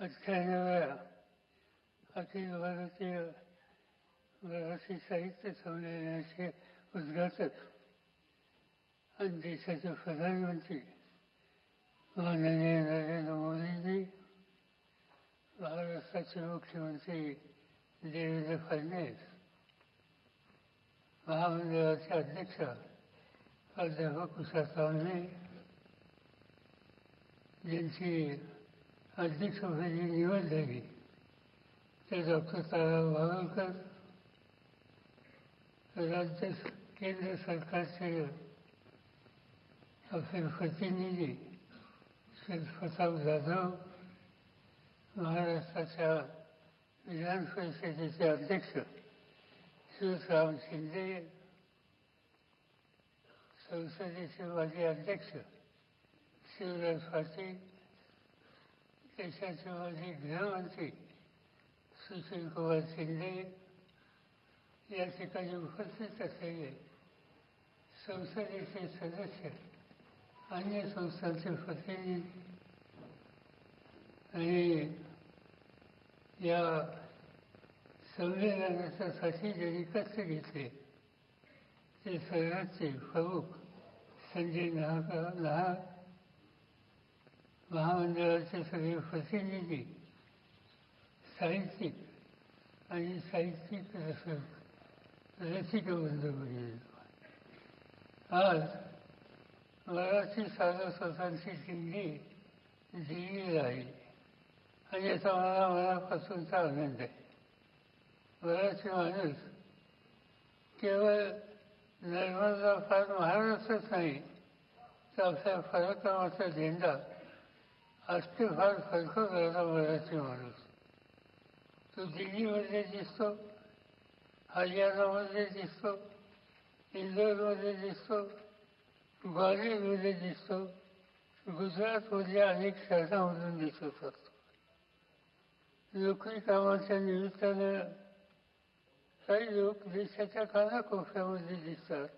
अठ्ठ्याण्णव्या अखिल भारतीय मराठी साहित्य संमेलनाचे उद्घाटक आणि देशाचे प्रधानमंत्री माननीय नरेंद्र मोदीजी महाराष्ट्राचे मुख्यमंत्री देवेंद्र फडणवीस महामंडळाचे अध्यक्ष प्राध्यापक उषा यांची अध्यक्ष अध्यक्षपदी निवड झाली ते डॉक्टर तारा भागवकर राज्य केंद्र सरकारचे आपले प्रतिनिधी श्री प्रताप जाधव महाराष्ट्राच्या विधान परिषदेचे अध्यक्ष शिवराम शिंदे संसदेचे माजी अध्यक्ष शिवराज पाटील देशाचे माजी गृहमंत्री सुशील कुमार शिंदे या ठिकाणी उपस्थित असलेले संसदेचे सदस्य अन्य संस्थांचे प्रतिनिधी आणि या संमेलनासाठी ज्यांनी कष्ट घेतले ते सर्वांचे प्रमुख संजय नाहका नाहक महामंडळाचे सगळे फॅसिलिटी साहित्यिक आणि साहित्यिक रसक रसिक बंधू आज मराठी स्वतःची दिंडी दिल्ली राहिली आणि याचा मला मनापासूनचा आनंद आहे. मराठी माणूस केवळ नर्मदा फार महाराष्ट्रच नाही तर आपल्या पराक्रमाचा झेंडा असते फार फडकवणारा मराठी माणूस. तो दिल्लीमध्ये दिसतो हरियाणामध्ये दिसतो इंदोरमध्ये दिसतो ग्वालियरमध्ये दिसतो गुजरातमधल्या अनेक शहरांमधून दिसत असतो. नोकरी कामाच्या निमित्तानं काही लोक देशाच्या कानाकोपऱ्यामध्ये दिसतात.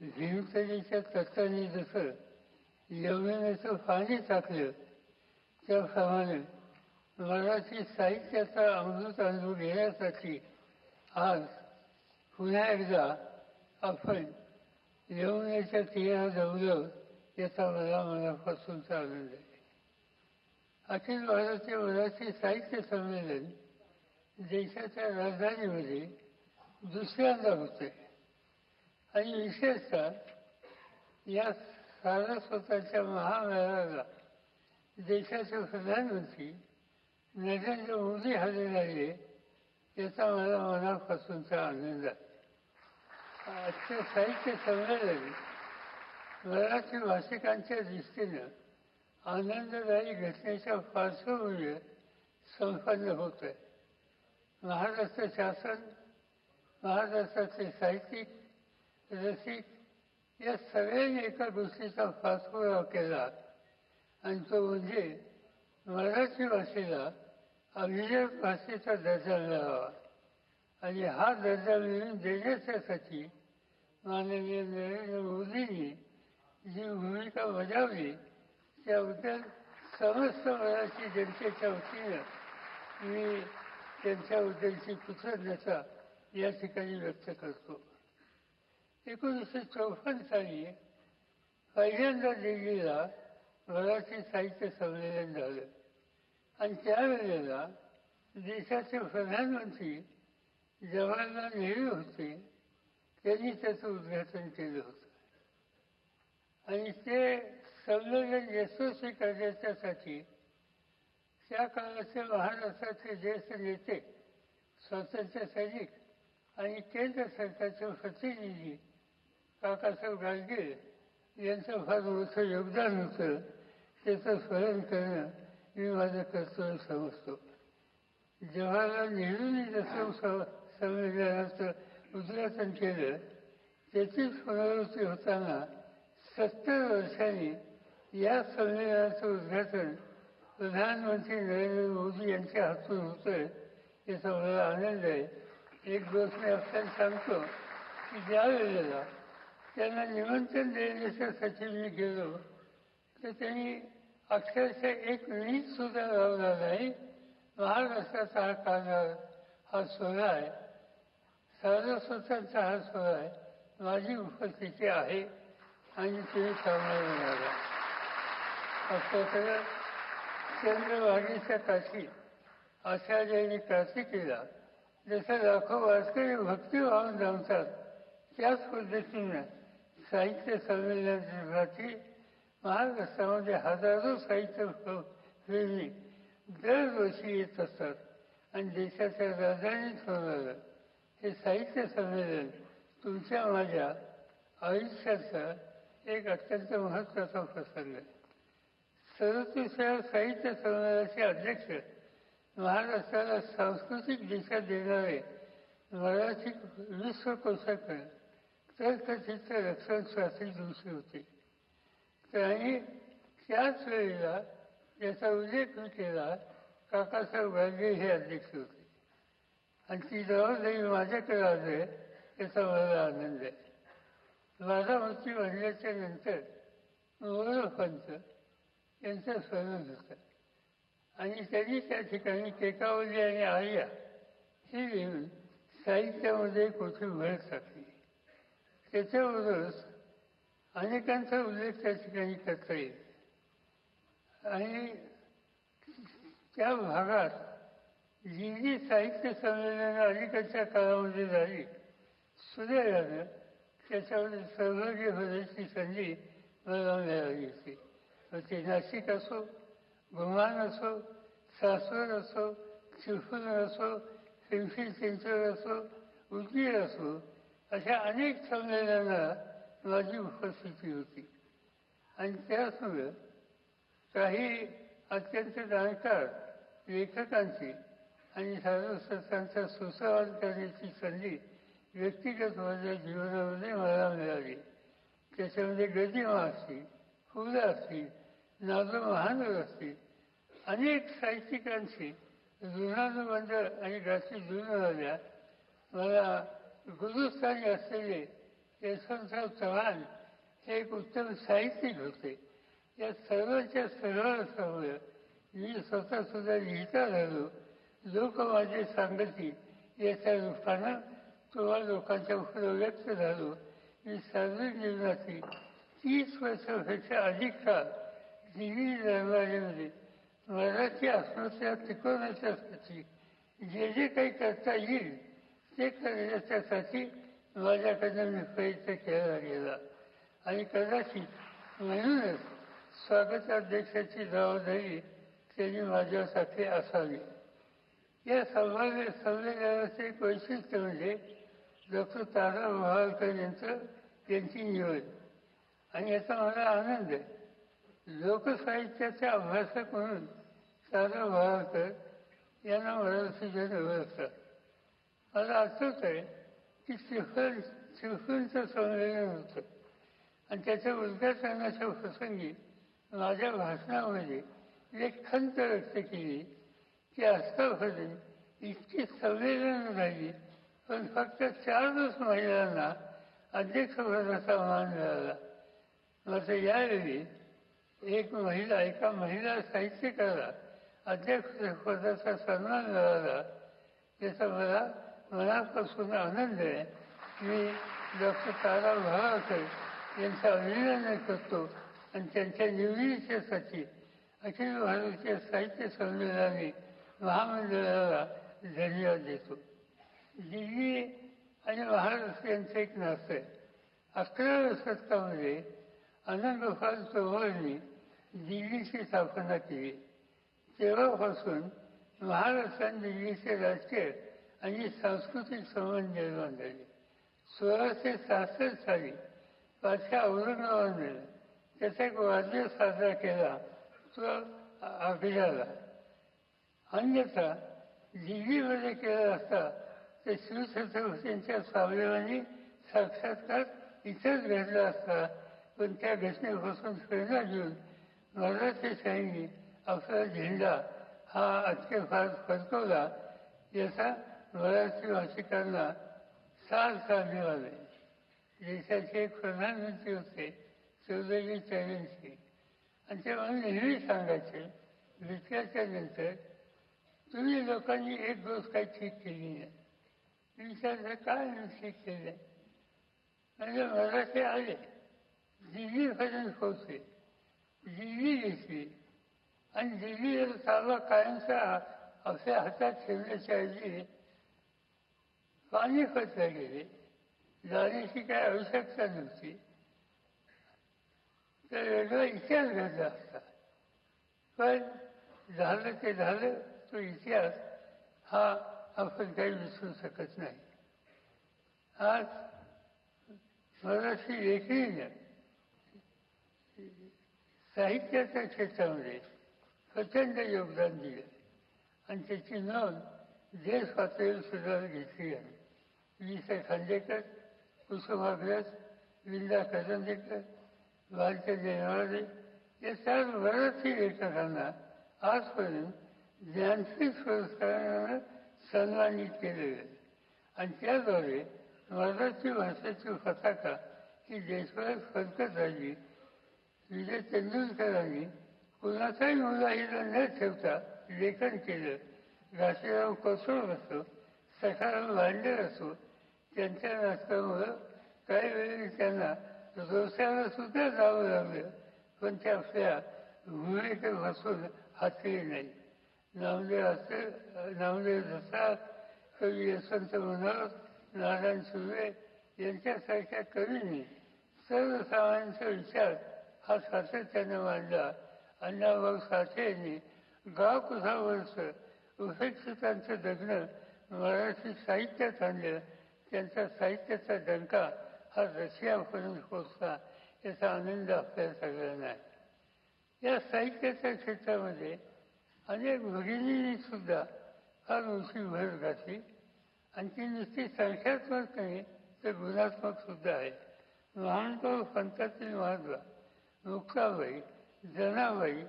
भीमतरीच्या तत्वाने जसं यमुनेचं पाणी टाकलं. त्याप्रमाणे मराठी साहित्याचा अमृत अनुभव घेण्यासाठी आज पुन्हा एकदा आपण यमुनेच्या तीरात जमलं याचा मला मनापासूनचा आनंद आहे. अखिल भारतीय मराठी साहित्य संमेलन देशाच्या राजधानीमध्ये दुसऱ्यांदा होते आणि विशेषतः या सारस्वताच्या महामेळाव्याला देशाचे प्रधानमंत्री नरेंद्र मोदी हजर राहिले याचा मला मनापासूनचा आनंद आहे. आजचे साहित्य संमेलन मराठी भाषिकांच्या दृष्टीनं आनंददायी घटनेच्या पार्श्वभूमीवर संपन्न होत आहे महाराष्ट्र शासन महाराष्ट्राचे साहित्यिक रसिक या सगळ्यांनी एका गोष्टीचा पाठपुरावा केला. आणि तो म्हणजे मराठी भाषेला अभिजात भाषेचा दर्जा मिळावा. आणि हा दर्जा मिळवून देण्याच्यासाठी माननीय नरेंद्र मोदींनी जी भूमिका बजावली त्याबद्दल समस्त मराठी जनतेच्या वतीनं मी त्यांच्याबद्दलची कृतज्ञता या ठिकाणी व्यक्त करतो. एकोणीसशे चौपन्न साली पहिल्यांदा दिल्लीला मराठी साहित्य संमेलन झालं. आणि त्यावेळेला देशाचे प्रधानमंत्री जवाहरलाल नेहरू होते. त्यांनी त्याचं उद्घाटन केलं होतं. आणि ते संमेलन यशस्वी करण्याच्यासाठी त्या काळाचे महाराष्ट्राचे ज्येष्ठ नेते स्वातंत्र्य सैनिक आणि केंद्र सरकारचे प्रतिनिधी काकासाहेब गाडगे यांचं फार मोठं योगदान होतं. त्याचं स्मरण करणं मी माझं कर्तव्य समजतो. जवाहरलाल नेहरूंनी जसं संमेलनाचं उद्घाटन केलं त्याचीच पुनरावृत्ती होताना सत्तर वर्षांनी या संमेलनाचं उद्घाटन प्रधानमंत्री नरेंद्र मोदी यांच्या हातून होतं याचा मला आनंद आहे. एक दिवस मी आपल्याला सांगतो की ज्या वेळेला त्यांना निमंत्रण देण्याच्यासाठी मी गेलो. तर त्यांनी अक्षरशः एक वीज सुद्धा लावला नाही. महाराष्ट्राचा हा काळा हा सोहळा आहे. सारस्वतांचा हा सोहळा आहे. माझी उपस्थिती आहे आणि तुम्ही सामना मिळाला असं चंद्रभागेच्या काशी आचार्यांनी क्रांती केला. जसं लाखो वारकरी वाहून जमतात त्याच पद्धतीनं साहित्य संमेलनाची महाराष्ट्रामध्ये हजारो साहित्य प्रेमी दरवर्षी येत असतात. आणि देशाच्या राजधानीत होणारं हे साहित्य संमेलन तुमच्या माझ्या आयुष्याचा एक अत्यंत महत्त्वाचा प्रसंग आहे. सदतीसव्या साहित्य संमेलनाचे अध्यक्ष महाराष्ट्राला सांस्कृतिक दिशा देणारे मराठी विश्वकोशाकडे तर्कचित्र रक्षण दिवशी जोशी होते. आणि त्याच वेळेला याचा उल्लेख मी केला काकासाहेब गांधी हे अध्यक्ष होते. आणि ती जबाबदारी माझ्याकडे आली याचा मला आनंद आहे. माझा मृत्यू म्हणल्याच्या नंतर मोरपंत यांचा स्वरूप होता. आणि त्यांनी त्या ठिकाणी केकावली आणि आर्या ही लिहून साहित्यामध्ये कोठी भरत टाकली त्याच्याबरोबरच अनेकांचा उल्लेख त्या ठिकाणी करता येईल. आणि त्या भागात जी जी साहित्य संमेलनं अलीकडच्या काळामध्ये झाली सुदैवानं त्याच्यामध्ये सहभागी होण्याची संधी मला मिळाली होती. मग ते नाशिक असो गुमान असो सासवड असो चिपळूण असो पिंपरी चिंचवड असो उदगीर असो अशा अनेक संमेलनाला माझी उपस्थिती होती. आणि त्याचमुळं काही अत्यंत जाणकार लेखकांची आणि साधुसंतांचा सुसंवाद करण्याची संधी व्यक्तिगत माझ्या जीवनामध्ये मला मिळाली. त्याच्यामध्ये गदिमा असतील फुलं असतील नाजो महानगर असतील अनेक साहित्यिकांशी जुनानुबंध आणि गाठी जुनं झाल्या मला गुरुस्थानी असलेले यशवंतराव चव्हाण हे एक उत्तम साहित्यिक होते. या सर्वांच्या सहवासामुळे मी स्वतः सुद्धा लिहिता झालो लोक माझे सांगती याच्या रूपानं किंवा लोकांच्या पुढे व्यक्त झालो. मी सार्वजनिक जीवनाची तीस वर्षापेक्षा अधिक काळ दिल्ली दरबारीमध्ये मराठी अस्मिता टिकवण्याच्यासाठी जे जे काही करता येईल ते करण्याच्यासाठी माझ्याकडनं मी प्रयत्न केला गेला आणि कदाचित म्हणूनच स्वागताध्यक्षाची जबाबदारी त्यांनी माझ्यासाठी असावी. या संवाद संमेलनाचे एक वैशिष्ट्य म्हणजे डॉक्टर तारा महालकर यांचं त्यांची निवड. आणि याचा मला आनंद आहे. लोकसाहित्याचे अभ्यासक म्हणून तारा मोहाळकर यांना मराठीजन ओळखतात मला आठवत आहे की शिखर चिफलचं संमेलन होतं. आणि त्याच्या उद्घाटनाच्या प्रसंगी माझ्या भाषणामध्ये एक खंत व्यक्त केली की आजतापर्यंत इतकी संवेदना झाली पण फक्त चारच महिलांना अध्यक्षपदाचा मान मिळाला. मात्र यावेळी एक महिला एका महिला साहित्यकाला अध्यक्षपदाचा सन्मान मिळाला त्याचा मला मनापासून आनंद आहे. मी डॉक्टर तारा भावाकर यांचं अभिनंदन करतो. आणि त्यांच्या निवडीच्यासाठी अखिल भारतीय साहित्य संमेलनाने महामंडळाला धन्यवाद देतो. दिल्ली आणि महाराष्ट्र यांचं एक नातं आहे. अकराव्या शतकामध्ये आनंदगोपाल चौहाननी दिल्लीची स्थापना केली. तेव्हापासून महाराष्ट्र आणि दिल्लीचे राजकीय आणि सांस्कृतिक संबंध निर्माण झाले. सोळाशे सहासष्ट साली पाचव्या औरंगाबादने त्याचा एक वाद्य साजरा केला. तो अभिजाला अन्यथा दिल्लीमध्ये केला असता ते शिवछत्रपतींच्या स्वाभिमानी साक्षात्कार इथंच घडला असता. पण त्या घटनेपासून प्रेरणा घेऊन मराठी सैनिक आपला झेंडा हा अतिशय फार फडकवला याचा मराठी भाषिकांना सार साधे आले देशाचे एक प्रधानमंत्री होते चौधरी चरणसिंग आणि ते मला नेहमी सांगायचे विचारच्या नंतर तुम्ही लोकांनी एक गोष्ट काही ठीक केली नाही. मी काय ठीक केलं? म्हणजे मराठी आले दिल्लीपर्यंत होते दिल्ली दिसली आणि दिल्लीवर ताबा कायमचा आपल्या हातात ठेवण्याच्या ऐवजी पानिपतला गेले जाण्याची काय आवश्यकता नव्हती. तर वेगळा इतिहास घडला असता. पण झालं ते झालं तो इतिहास हा आपण काही विसरू शकत नाही. आज मराठी लेखणीनं साहित्याच्या क्षेत्रामध्ये प्रचंड योगदान दिलं. आणि त्याची नोंद देश पातळीवर सुद्धा घेतली आहे. वि स खांडेकर कुसुमाग्रज विंदा करंदेकर भारतीय देवाळे या सर्व मराठी लेखकांना आजपर्यंत ज्ञानपीठ पुरस्कारानं सन्मानित केले आणि त्याद्वारे मराठी भाषेची पताका ही देशभरात फडकत राहिली. विजय तेंडुलकरांनी कुणाचाही मुलाहिला न ठेवता लेखन केलं. घाशीराव कोसळ असो सखाराम भांडेर असो त्यांच्या नाटकामुळं काही वेळी त्यांना रोषाला सुद्धा जावं लागलं. पण ते आपल्या भूमिकेपासून बसून नाही. नामदेव असे नामदेव जसा कवी यशवंत मनोहर नारायण सुर्वे यांच्यासारख्या कवींनी सर्वसामान्यांचा विचार हा सातत्याने मांडला. अण्णाभाऊ साठे यांनी गाव कुठा उपेक्षितांचं जगणं मराठी साहित्यात आणलं. त्यांचा साहित्याचा डंका हा रशियापर्यंत पोचला याचा आनंद आपल्या सगळ्यांना आहे. या साहित्याच्या क्षेत्रामध्ये अनेक भगिनींनी सुद्धा फार मोठी भर घातली. आणि ती नुसती संख्यात्मक नाही तर गुणात्मक सुद्धा आहे. महानभाऊ पंथातील महात्मा मुक्ताबाई जनाबाई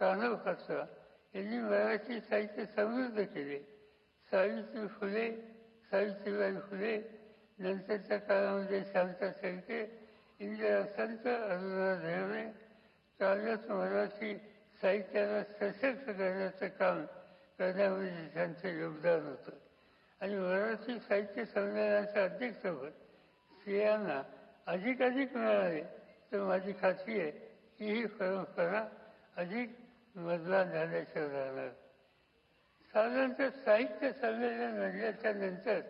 कानव यांनी मराठी साहित्य समृद्ध केले. सावित्री फुले सावित्रीबाई फुले नंतरच्या काळामध्ये शांता शेळके इंदिरा संत अरुणा धेवरे काव्यात मराठी साहित्याला सशक्त करण्याचं काम करण्यामध्ये त्यांचं योगदान होतं. आणि मराठी साहित्य संमेलनाच्या अध्यक्षपद स्त्रियांना अधिकाधिक मिळाले तर माझी खात्री आहे की ही परंपरा अधिक मजला झाल्याशिवाय राहणार साधारणतः साहित्य संमेलन म्हणल्याच्या नंतर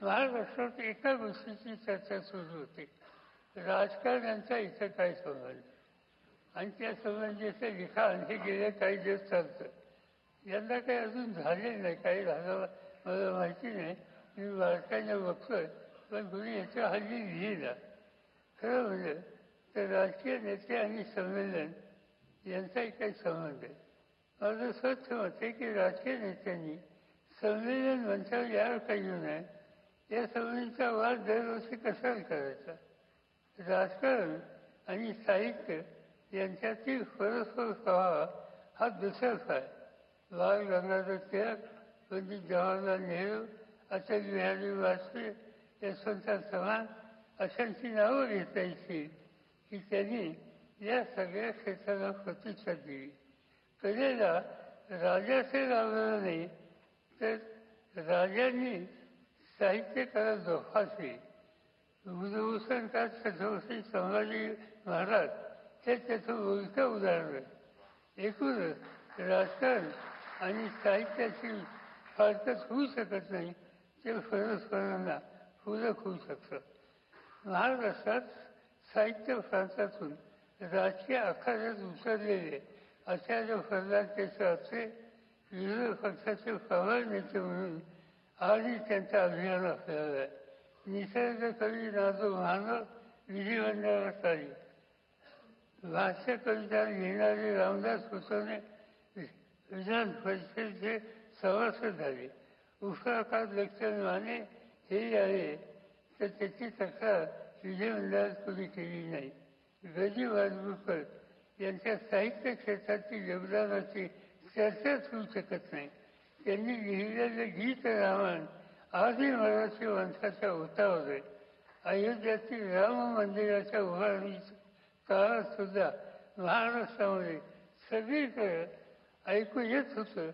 महाराष्ट्रात एका गोष्टीची चर्चा सुरू होती. राजकारण्यांचा इथं काय संबंध? आणि त्या संबंधीचं लिखाण हे गेले काही दिवस चालतं. यंदा काही अजून झाले नाही काही झालं मला माहिती नाही. मी बारकाईने बघतोय पण कुणी याच्या हल्ली लिहिला खरं म्हणजे तर राजकीय नेते आणि संमेलन यांचाही काही संबंध आहे. माझं स्वच्छ होते की राजकीय नेत्यांनी संमेलन मंचावर यावर काही नाही नये या संबंधीचा वाद दरवर्षी कशाला करायचा राजकारण आणि साहित्य यांच्यातील परस्पर प्रवाह हा दुसराच आहे बाल गंगाधर टिळक पंडित जवाहरलाल नेहरू अटल बिहारी वाजपेयी यशवंतराव चव्हाण अशांची नावं घेता येतील की त्यांनी या सगळ्या क्षेत्राला प्रतिष्ठा दिली। कलेला राजाचे लावलं नाही तर राजांनी साहित्यकला जोपासली बुधभूषणकार छत्रपती संभाजी महाराज हे त्याचं बोलकं उदाहरण आहे. एकूणच राजकारण आणि साहित्याची फारकत होऊ शकत नाही ते फरस्परांना पूरक होऊ शकतं. महाराष्ट्रात साहित्य प्रांतातून राजकीय आखाड्यात उतरलेले आचार्य प्रल्हाद असे विरोधी पक्षाचे प्रबळ नेते म्हणून आजही त्यांचं अभियान आपल्याला आहे निसर्ग कवी नादो मानव विधिमंडळात आली भाष्य कविता लिहिणारे रामदास कुसवणे विधान परिषदेचे सभासद झाले. उफराकात लक्षण माने हे आले तर त्याची तक्रार विधिमंडळात कोणी केली नाही. गजी वाजपूरकर यांच्या साहित्य क्षेत्रातील योगदानाची चर्चाच होऊ शकत नाही. त्यांनी लिहिलेले गीत रामायण आजही मराठी माणसाच्या ओठावर आहे. अयोध्यातील राम मंदिराच्या उभारणी काळात सुद्धा महाराष्ट्रामध्ये सगळीकडे ऐकू येत होतं.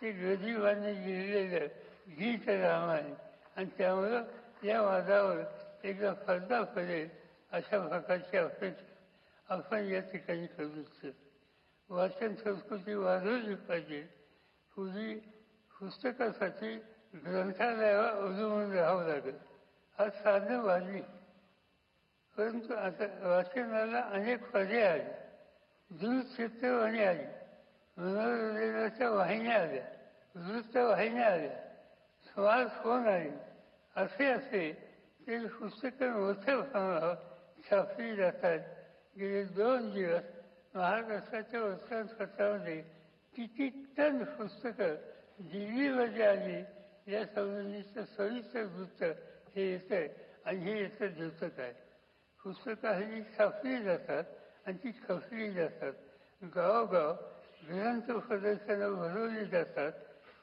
की गदिबाने लिहिलेलं गीत रामायण आणि त्यामुळं या वादावर एकदा फरदा पडेल अशा प्रकारची अपेक्षा आपण या ठिकाणी करू इच्छित वाचन संस्कृती वाढवली पाहिजे. पूर्वी पुस्तकासाठी ग्रंथालयावर अवलंबून राहावं लागेल. आज साधनं वाढली. परंतु आता वाचनाला अनेक पर्याय आले. दूरचित्रवाणी आली. मनोरंजनाच्या वाहिन्या आल्या. वृत्तवाहिन्या आल्या. स्मार्टफोन आले. असे असे ते पुस्तकं मोठ्या प्रमाणावर छापली जातात. गेले दोन दिवस महाराष्ट्राच्या वर्तमानपत्रामध्ये किती टन पुस्तकं दिल्लीमध्ये आली या संबंधीचं सविस्तर वृत्त हे येतं आणि हे येतं द्योतक आहे. पुस्तकं हल्ली छापली जातात आणि ती खपली जातात. गावोगाव ग्रंथ प्रदर्शनं भरवली जातात.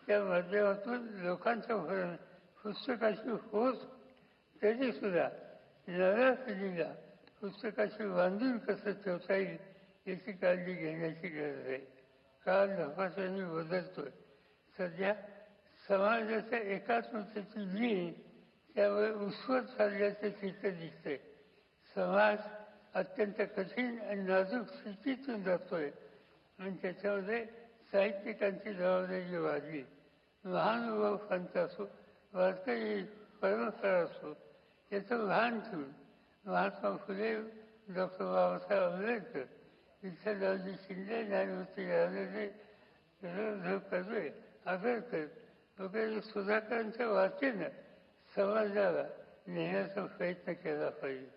त्या माध्यमातून लोकांचं भरण पुस्तकाची होत तरीसुद्धा नव्या पिढीला पुस्तकाशी बांधून कसं ठेवता येईल याची काळजी घेण्याची गरज आहे. काळ झपाट्याने बदलतोय. सध्या समाजाच्या एकात्मतेची जी त्यामुळे उसवत चालल्याचं चित्र दिसतंय. समाज अत्यंत कठीण आणि नाजूक स्थितीतून जातोय आणि त्याच्यामध्ये साहित्यिकांची जबाबदारी वाढली. महानुभाव पंत असो वारकरी परंपरा असो याचं भान ठेवून महात्मा फुले डॉक्टर बाबासाहेब आंबेडकर विठ्ठलरावजी शिंदे न्यायमूर्ती राजेंद्र कर्वे आंबेडकर वगैरे सुधाकरांच्या वाचेनं समाजाला नेण्याचा प्रयत्न केला पाहिजे.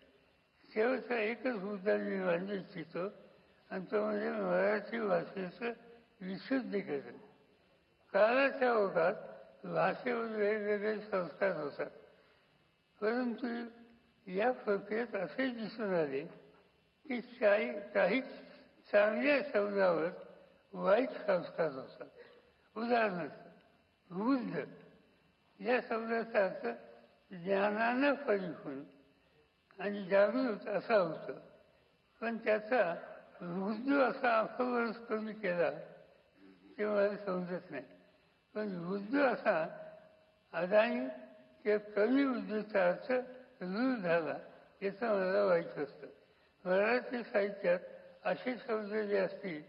शेवटचा एकच मुद्दा मी मांडू इच्छितो आणि तो म्हणजे मराठी भाषेचं विशुद्धीकरण. काळाच्या ओघात भाषेवर वेगवेगळे संस्कार होतात. परंतु या प्रक्रियेत असे दिसून आले की काही काही चांगल्या शब्दावर वाईट संस्कार होतात उदाहरणार्थ बुद्ध या शब्दाचा अर्थ ज्ञानानं परिपूर्ण आणि जागृत असा होतो. पण त्याचा वृद्ध असा अपवर्ष कमी केला ते मला समजत नाही. पण वृद्ध असा अदानी किंवा कमी वृद्धचा अर्थ रूढ झाला. याचं मला व्हायचं असतं. मराठी साहित्यात असे शब्द जे असतील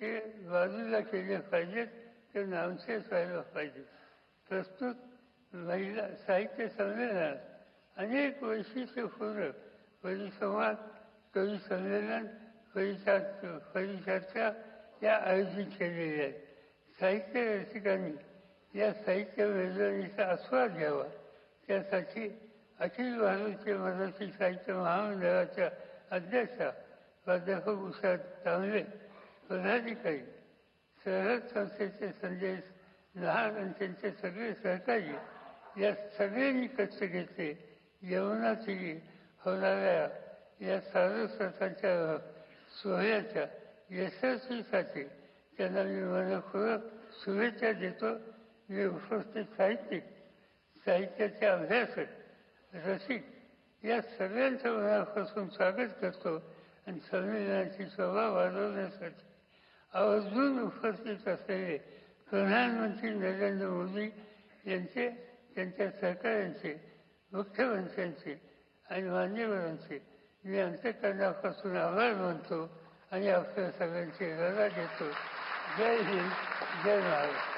ते बाजूला केले पाहिजेत ते नामशेष व्हायला पाहिजे. प्रस्तुत महिला साहित्य संमेलनात अनेक वैशिष्ट्यपूर्ण परिसंवाद कवी संमेलन परिचार्थ परिचर्चा या आयोजित केलेल्या आहेत. साहित्य रसिकांनी या साहित्य मेजवणीचा आस्वाद घ्यावा. त्यासाठी अखिल भारतीय मराठी साहित्य महामंडळाच्या अध्यक्षा प्राध्यापक उषा तांबे पदाधिकारी सरहद संस्थेचे संजय लहान आणि त्यांचे सगळे सहकारी या सगळ्यांनी कष्ट घेतले. यमुनाची होणाऱ्या या सारस्वताच्या सोहळ्याच्या यशस्वीसाठी त्यांना मी मनपूर्वक शुभेच्छा देतो. मी उपस्थित साहित्यिक साहित्याचे अभ्यासक रसिक. या सगळ्यांचा मनापासून स्वागत करतो आणि संविधानाची सभा वाढवण्यासाठी. आवर्जून उपस्थित असलेले प्रधानमंत्री नरेंद्र मोदी यांचे त्यांच्या सरकारांचे मुख्यमंत्र्यांचे आणि मान्यवरांचे मी अंतकरणापासून आभार मानतो आणि आपल्या सगळ्यांची रजा देतो. जय हिंद जय महाराष्ट्र